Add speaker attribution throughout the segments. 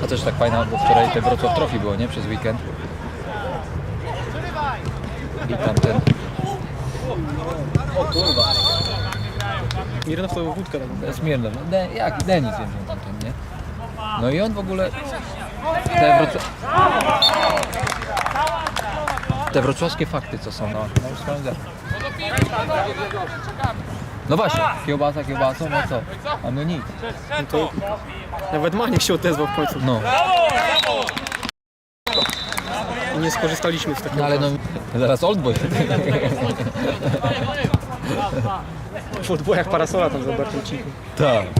Speaker 1: To też tak fajna, bo wczoraj te Wrocław Trophy było, nie? Przez weekend. I tamten... O kurwa.
Speaker 2: Mirnow to wódka tam.
Speaker 1: Smirnow. No, de, jak Denis jest tamten, nie? No i on w ogóle te, wrocła... te wrocławskie fakty co są, no, no sprawdzę. No właśnie, kiełbasa, kiełbasą, no co? A no nic.
Speaker 2: No to nawet Maniek się odezwał w końcu.
Speaker 1: No,
Speaker 2: I nie skorzystaliśmy z takiego.
Speaker 1: no ale no, zaraz Oldboy.
Speaker 2: W odbojach parasola tam zobaczył cicho.
Speaker 1: Tak.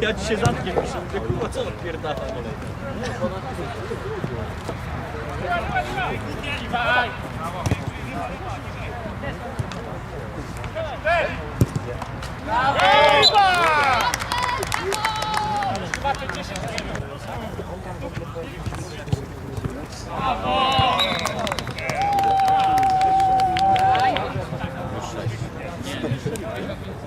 Speaker 2: Ja
Speaker 3: dzisiaj
Speaker 2: zamknę, muszę mówię, kurwa, co odpierdala,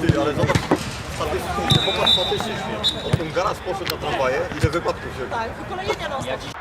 Speaker 4: Ty, ale zobacz statystycznie, popatrz statystycznie. Od tym garaż poszedł na tramwaje, ile wypadków się
Speaker 5: Tak, wykolejenia stop.